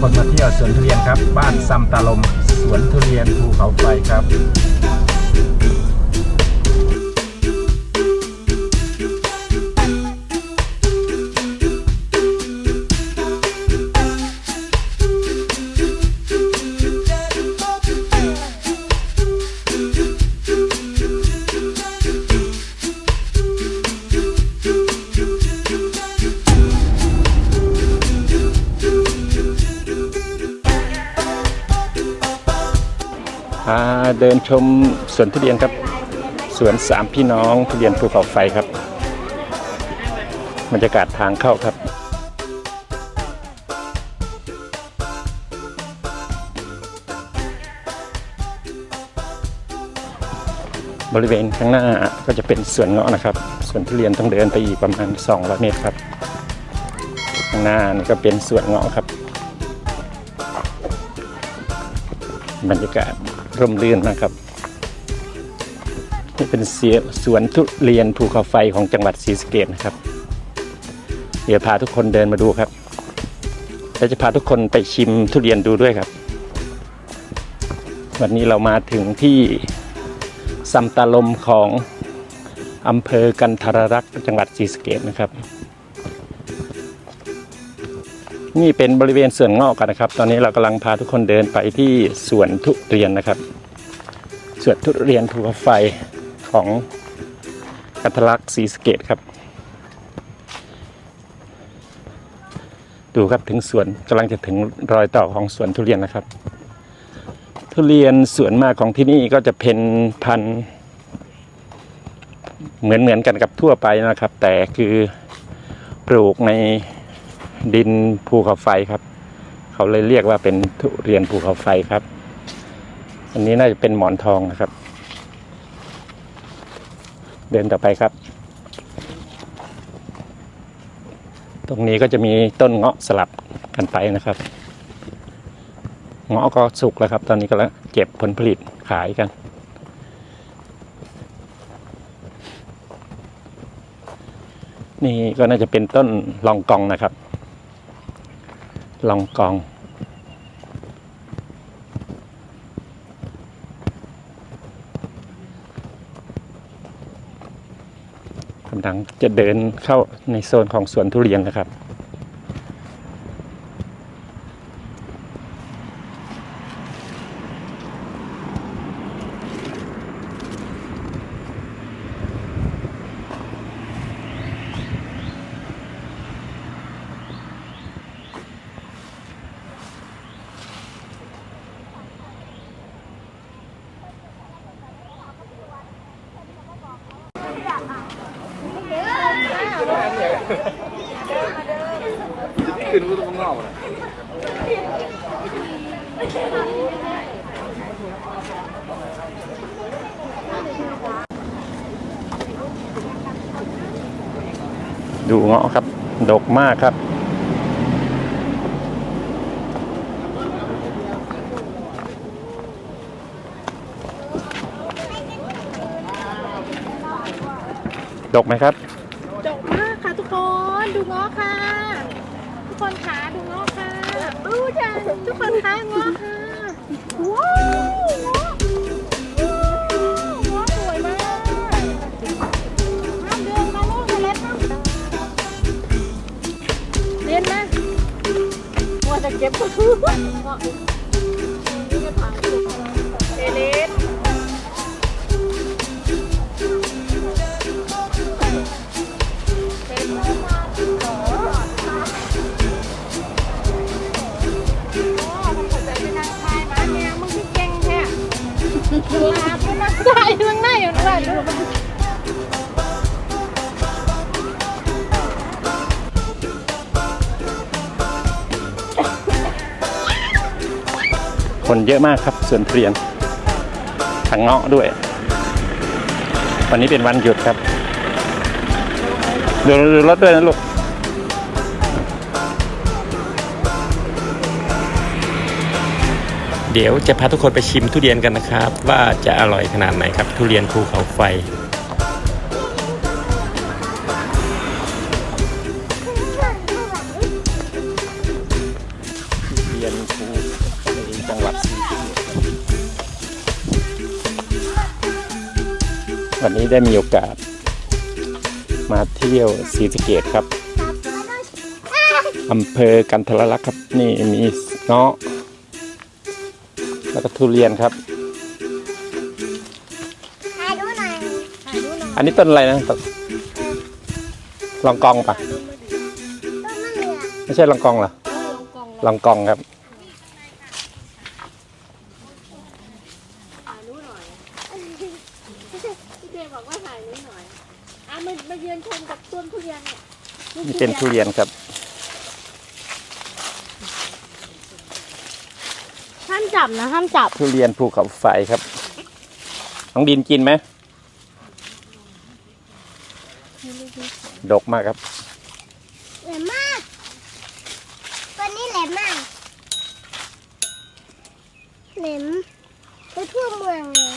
คนมาเที่ยวสวนทุเรียนครับ บ้านซัมตาลม สวนทุเรียนภูเขาไฟครับ พาเดินชมสวนทุเรียนครับ สวนสามพี่น้องทุเรียนภูเขาไฟครับบรรยากาศทางเข้าครับบริเวณข้างหน้าก็จะเป็นสวนเงาะนะครับสวนทุเรียนต้องเดินไปอีกประมาณ200เมตรครับ ข้างหน้านี่ก็เป็นสวนเงาะครับ บรรยากาศ ร่มรื่นนะครับนี่เป็นเสียสวนทุเรียนภูเขาไฟของจังหวัดศรีสะเกษนะครับ เดี๋ยวพาทุกคนเดินมาดูครับและจะพาทุกคนไปชิมทุเรียนดูด้วยครับ วันนี้เรามาถึงที่ซัมตาลมของอำเภอกันทรรักษ์จังหวัดศรีสะเกษนะครับ นี่เป็นบริเวณสวนเงาะกันนะครับ ตอนนี้เรากำลังพาทุกคนเดินไปที่สวนทุเรียนนะครับสวนทุเรียนภูเขาไฟของกัทลักษ์ศรีสเกดครับ ดูครับถึงสวนกำลังจะถึงรอยต่อของสวนทุเรียนนะครับ ทุเรียนสวนมากของที่นี่ก็จะเป็นพันธุ์เหมือนเหมือนกันกับทั่วไปนะครับ แต่คือปลูกใน ดินภูเขาไฟครับ เขาเลยเรียกว่าเป็นทุเรียนภูเขาไฟครับ อันนี้น่าจะเป็นหมอนทองนะครับ เดินต่อไปครับ ตรงนี้ก็จะมีต้นเงาะสลับกันไปนะครับเงาะก็สุกแล้วครับ ตอนนี้ก็แล้วเก็บผลผลิตขายกัน นี่ก็น่าจะเป็นต้นลองกองนะครับ ลองกอง กำลังจะเดินเข้าในโซนของสวนทุเรียนนะครับ ขึ้นก็ต้องเล่าเลยดูเงาะครับ ดกมากครับ ดกไหมครับ ดกมากค่ะทุกคน ดูเงาะค่ะ ทุกคนขาดูเงาะค่ะอู้จัง ทุกคนคะงาะค่ะว้าวงาะเงาะสวยมากห้ามเดินมาลูกเล็ดนะเรียนนะมัวจะเก็บก็คือเงาะเอเลส ได้นั่งได้อยู่นั่งได้ดูคนเยอะมากครับสวนทุเรียนทางเงาะด้วย วันนี้เป็นวันหยุดครับ ดูดูรถด้วยนะลูก เดี๋ยวจะพาทุกคนไปชิมทุเรียนกันนะครับ ว่าจะอร่อยขนาดไหนครับ ทุเรียนภูเขาไฟเรียนภูในจังหวัดวันนี้ได้มีโอกาส มาเที่ยวศรีสะเกดครับอำเภอกันทรลักษ์ครับ นี่มีเนาะ แล้วก็ทุเรียนครับ ถ่ายดูหน่อยถ่ายรูปหน่อยอันนี้ต้นอะไรนะลองกองปะต้นมะเขือไม่ใช่ลองกองเหรอเออลงกองลองกองครับ ถ่ายรูปหน่อยพี่เจบอกว่าถ่ายรูปหน่อยอะมามายืนชมกับต้นทุเรียนเนี่ยนี่เป็นทุเรียนครับามจับนะห้ามจับ ทุเรียนภูเขาไฟครับ น้องดินกินไหม ดกมากครับ แหลมมากตัวนี้แหลมมากแหลมไปทั่วเมืองเลย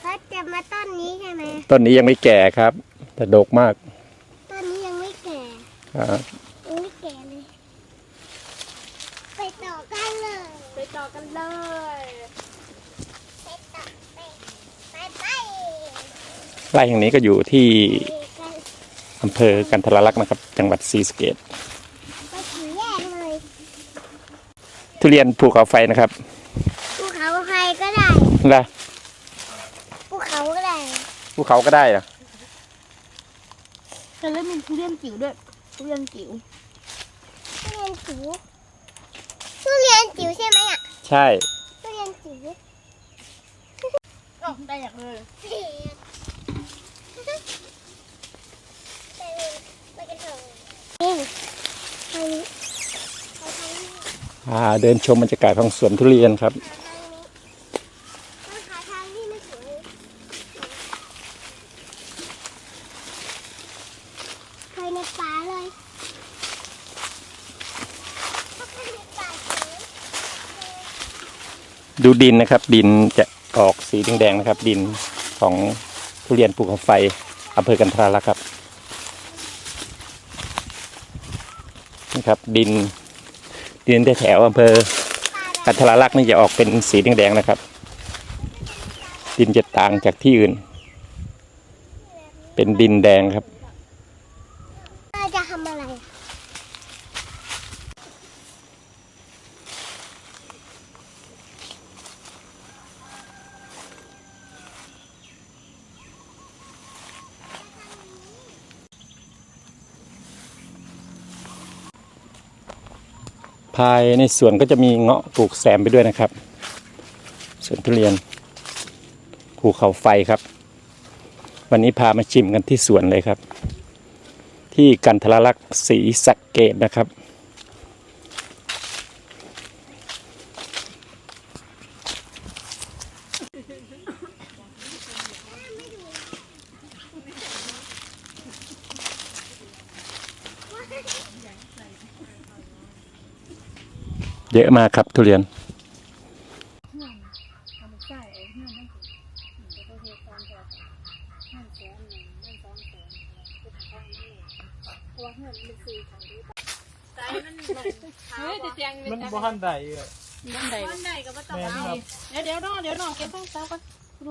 เขาจะมาต้นนี้ใช่ไหมต้นนี้ยังไม่แก่ครับ แต่ดกมากต้นนี้ยังไม่แก่ ครับ ยังไม่แก่เลย ไปต่อกันเลย ไปต่อ กันเลยไปต่อไปไปไปไร่แห่งนี้ก็อยู่ที่ไปกันอำเภอกันทรลักษณ์นะครับ จังหวัดศรีสะเกดไปถึงแยกเลยทุเรียนภูเขาไฟนะครับภูเขาใครก็ได้นะภูเขาก็ได้ภูเขาก็ได้เหรอแต่แล้วมีทุเรียนจิ๋วด้วยทุเรียนจิ๋วทุเรียนจิ๋วทุเรียนจิ๋วใช่ไหมอะ ใช่ทุเรียนจิ๋วอ๋อได้อยากเลยไปเลยไปกันเถอะนี่ทางนี้ไปทางนี้ อ่า เดินชมบรรยากาศของสวนทุเรียนครับ หาทางนี้ต้องหาทางที่ไม่สวยเคยในป่าเลยเคยในป่าเฉย ดูดินนะครับ ดินจะออกสีแดงๆนะครับ ดินของทุเรียนภูเขาไฟอำเภอกันทรลักษณ์ครับนี่ครับ ดินดินแถวอำเภอกันทรลักษณ์นี่จะออกเป็นสีแดงๆนะครับ ดินจะต่างจากที่อื่น เป็นดินแดงครับ เราจะทำอะไรอะ ภายในสวนก็จะมีเงาะปลูกแซมไปด้วยนะครับสวนทุเรียนภูเขาไฟครับ วันนี้พามาชิมกันที่สวนเลยครับ ที่กันทรลักษณ์ศรีสักเกตนะครับ เยอะมากครับทุเรียนเฮ้ยจะแจงมันบ่ทันได้เอ้ยบ้านใดบ้านใดก็บ่ต้องแม่นเอาครับเดี๋ยวเดี๋ยวน้องเดี๋ยวน้องเก็บต้องเต้าก็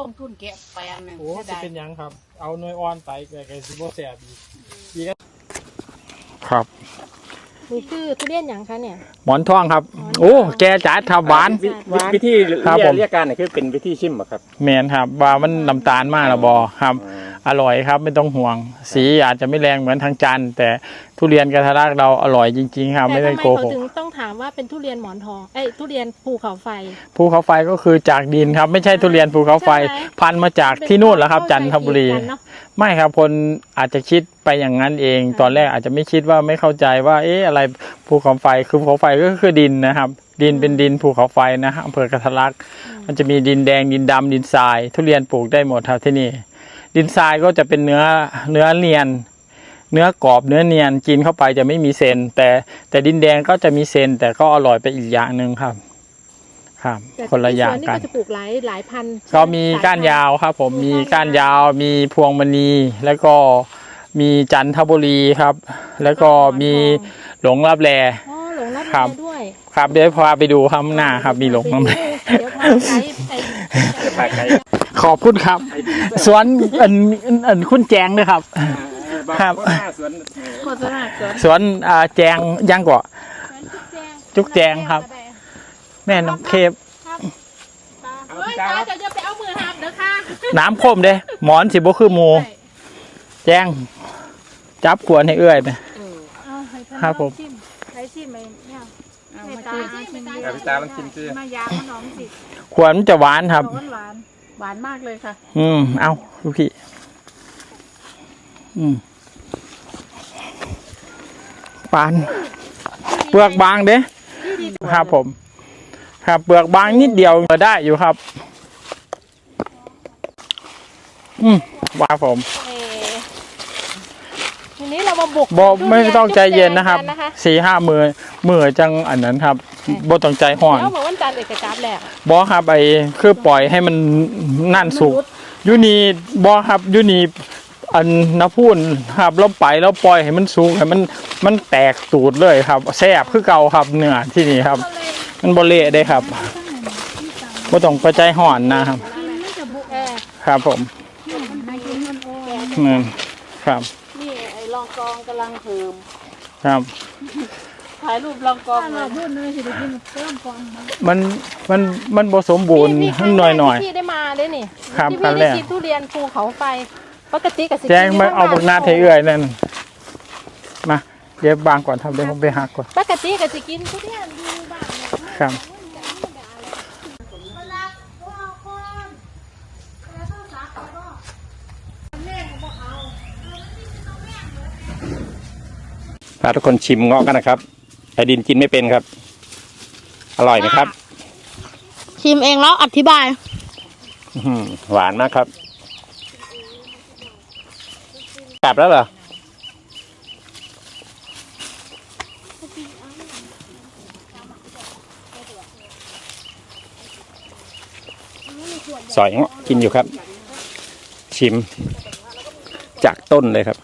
ลงทุนเก็บไปอันหนึงโอ้จะเป็นหยังครับ เอาหน่วยอ่อนไปก็ก็สิบ่แซ่บอีกครับ นี่คือทุเรียนหยังคะเนี่ย หมอนทองครับ โอ้แกจ๋าทำหวาน วิวิวิธีครับเรียผกมเรียกการเนี่ยคือเป็นวิธีชิมอะครับ แมนครับ ว่ามันน้ำตาลมากละบอครับ อ ร่อยครับไม่ต้องห่วง สีอาจจะไม่แรงเหมือนทางจันทร์แต่ทุเรียนกระทะลักเราอร่อยจริง ๆ ครับแต่ไม่ได้ทำไมโกเขาหกถึงต้องถามว่าเป็นทุเรียนหมอนทองเอ้ยทุเรียนภูเขาไฟ ภูเขาไฟก็คือจากดินครับ ไม่ใช่ทุเรียนภูเขาไฟใช่ไหมพันธุ์มาจากที่นู่นแล้วครับ จันทบุรีเข้าใจผิดกันเนอะไม่ครับคนอาจจะคิดไปอย่างนั้นเองอ่าตอนแรกอาจจะไม่คิดว่าไม่เข้าใจว่า เอ๊ะอะไรภูเขาไฟคือภูเขาไฟก็คือดินนะครับ ดินเป็นดินภูเขาไฟนะฮะอำเภอกระทะลัก มันจะมีดินแดงดินดำดินทราย ทุเรียนปลูกได้หมดครับที่นี่ ดินทรายก็จะเป็นเนื้อเนื้อเนียน เนื้อกรอบเนื้อเนียนกินเข้าไปจะไม่มีเซนแต่แต่ดินแดงก็จะมีเซนแต่ก็อร่อยไปอีกอย่างหนึ่งครับ ครับแต่คนละอย่างที่สวกันก็จะปลูกหลายหลายพันธุ์ก็มีก้านยาวครับ ผมมีก้านยาว มีพวงมณีแล้วก็มีจันทบุรีครับ แล้วก็มีหลงรับแลอ๋อหลงรับครับแลด้วยครับเดี๋ยวพาไปดูข้างหน้าครับ มีหลงน้ำแลเดี๋ยวพาไป ไปพาไกลขอบคุณครับ สวนอันอันอันคุณแจงเลยครับ ครับโฆษณาสวนสวนอ่าแจงยังกว่า จุ๊กแจงครับ แม่น้ำเคบเฮ้ยตาจะจะไปเอามือหับเด้อค่ะน้ำคมเด้หมอนสิบ่คือหมู แจง จับขวนให้เอื้อยไป เอาให้เพิ่นครับผม ชิมใช้ชิมไหมเนี่ยเอามาตาชิมไปเอาพี่ตาลองชิมสิมายาขนมสิ ขวนมันจะหวานครับ หวานหวานหวานมากเลยค่ะ อืม เอาลูกพี่ อืมปาน เปลือกบางเด้ครับผม ครับเปลือกบางนิดเดียวก็ได้อยู่ครับ อืมว่าผมเอ่อทีนี้เรามาบุกบอทุไม่รีต้องใจเย็นนะครับกันะคะสี่ห้ามือมือจังอันนั้นครับ บ่ต้องใจห่อนแล้วเหมือนวันจันทร์เอกจับแหละบอครับไอ้คือปล่อยให้มันนั่นสุกอยูนีบอครับอยูนีอันน้ำพูนครับแล้วไปแล้วปล่อยให้มันสุกให้มันมันแตกตูดเลยครับแซ่บคือเก่าครับเนื้อที่นี่ครับ มันบเละได้ครับบ่ต้องไปใจห่อนนะครับเออครับผมนั่นครับนี่ไอ้รองกองกำลังเพิ่มครับ ถ่ายรูปรองกองเลยมันมันมันบ่สมบูรณ์นี่ครั้หงน่อยแรกหน่อยที่พี่ได้มาได้นี่ครับที่ครั้พี่งแรได้กกินทุเรียนภูเขาไฟปกติกับสิแจ้งมาเอาบักนาดให้เอื้อยนั่นมาเดี๋ยวบางก่อนครับเดี๋ยวผมไปหักก่อนปกติกับสิกินทุเรียนอยู่บ้านเนี่ยครับพาทุกคนชิมเงาะกันนะครับ ไอดินกินไม่เป็นครับ อร่อยไหมครับ ชิมเองแล้วอธิบาย อื้อหือหวานมากครับ กลับแล้วเหรอ สอยเงาะกินอยู่ครับ ชิม จากต้นเลยครับ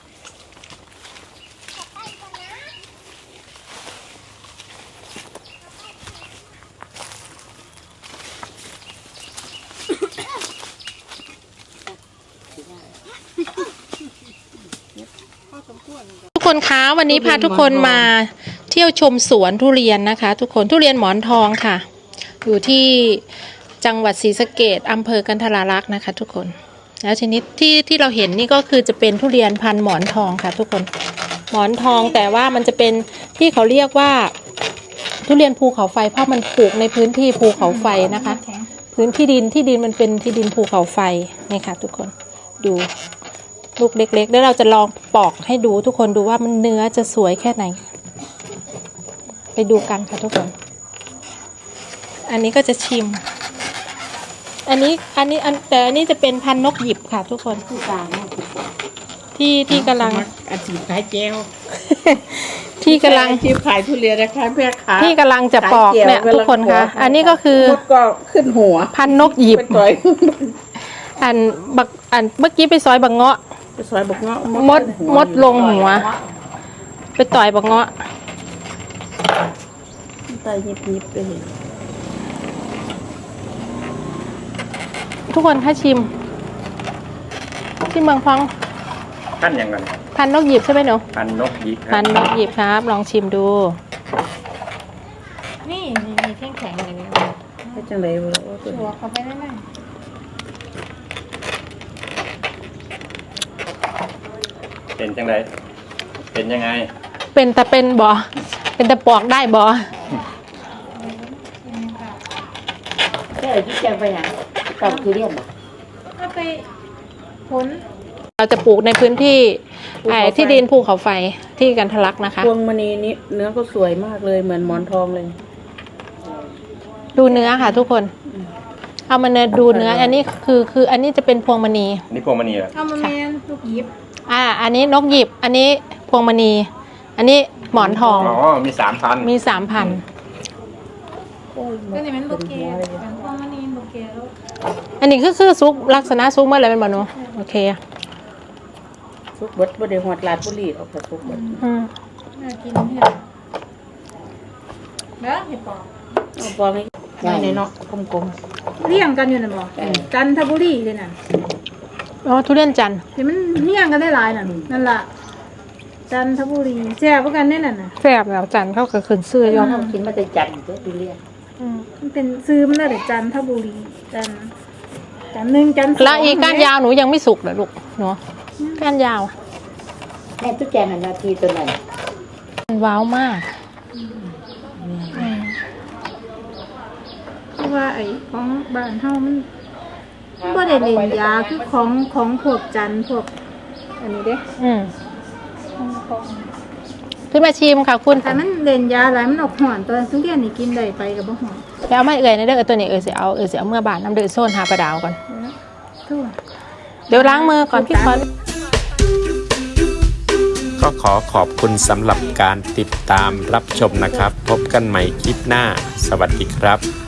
ทุกคนคะวันนี้พาทุกคนมาเที่ยวชมสวนทุเรียนนะคะ ทุกคนทุเรียนหมอนทองค่ะ อยู่ที่จังหวัดศรีสะเกดอำเภอกันทรารักษ์นะคะ ทุกคน แล้วชนิดที่ที่เราเห็นนี่ก็คือจะเป็นทุเรียนพันหมอนทองค่ะ ทุกคนหมอนทองแต่ว่ามันจะเป็นที่เขาเรียกว่า ทุเรียนภูเขาไฟเพราะมันปลูกในพื้นที่ภูเขาไฟนะคะ พื้นที่ดินที่ดินมันเป็นที่ดินภูเขาไฟนี่ค่ะ ทุกคนดู ลูกเล็กๆ แล้วเราจะลองปอกให้ดูทุกคนดูว่ามันเนื้อจะสวยแค่ไหน ไปดูกันค่ะทุกคน อันนี้ก็จะชิม อันนี้อันนี้อันแต่อันนี้จะเป็นพันนกหยิบค่ะ ทุกคนที่กลางที่กำลังอาชีพขายแก้วที่กำลังอาชีพขายทุเรียนนะคะเพื่อค้าที่กำลังจะปอกเนี่ยทุกคนคะอันนี้ก็คือก็ขึ้นหัว พันนกหยิบอยอันบักอันเมื่อกี้ไปซอยบักเงาะ ไปซอยบอกเงาะมดมดลงหัว ไปต่อยบักเงาะต่อยยิบยิบๆไปเห็นทุกคนถ้าชิม ชิมเมืองฟังขั้นยังไงพันนกหยิบใช่ไหมหนูพันนกยิกคพัรันบนกหยิบครับ ลองชิมดู นี่มีมีแข็งแข็งๆอย่างนี้ให้จังเลยว่าโอ้ตัวหัวเขาไปได้ไหม เป็นจังไรเป็นยังไง เป็นแต่เป็นบอเป็นแต่ปอกได้บอแค่ที่แกไปอะกับทุเรียนอะถ้าไปผลเราจะปลูกในพื้นที่ไอ้ที่ดินภูเขาไฟที่กันทะลักนะคะพวงมณีนี้เนื้อก็สวยมากเลยเหมือนหมอนทองเลย ดูเนื้อค่ะทุกคน เอามาเนื้อดูเนื้อ อันนี้คือคืออันนี้จะเป็นพวงมณีนี่พวงมณีเหรอเอามาแมนลูกหยิบ อ่า อันนี้นกหยิบ อันนี้พวงมณี อันนี้หมอนทอง อ๋อ มีสามพันมีสามพัน ก็นี่มันลูกเกดอันนี้คือคือซุกลักษณะซุกเมื่อไหรเป็นบอนูโอเคซุกเบิดบ่ได้หอดลาดบุรีออกจากซุกเบิดอืมเอาปองให้ง่ายในเนาะกลมเรียงกันอยู่น่ะบ่จันทบุรีเลยน่ะ อ๋อทุเรียนจันทร์ที่มันเรียงกันได้หลายน่ะนั่นล่ะจันทบุรีแซ่บกว่ากันแน่น่ะน่ะแฟบแล้วจันทร์เขาก็ขึ้นเสื้ออยย้ออนเอากินมาแต่จันทร์ก็ทุเรียนมันเป็นซื้อมันเลยจันทบุรีจันจันหนึ่งจันสองแล้วอีกก้านยาวหนูยังไม่สุกเหรอลูกเนาะก้านยาวแม่ตุ๊กแกหันนาทีตัวนั้นมันว้าวมากเพราะว่าไอ้ของบ้านเฮามัน บ่ได้เล่นยาคือของของพวกจันพวก อันนี้เด้อืมขึ้นมาชิมค่ะคุณแต่มันเล่นยาหลายมันออกหอนตัวทุเรียนนี่กินได้ไปกับบ่หอนไปเอามาเอ่ยในเด้อเออตัวนี้เอ่ยสิเอาเอ่ยสิเอาเมื่อบานน้ำเดือดโซนหาปลาดาวก่อนทั่วเดี๋ยวล้างมือก่อนพี่ขวัญก็ขอขอบคุณสำหรับการติดตามรับชมนะครับ พบกันใหม่คลิปหน้า สวัสดีครับ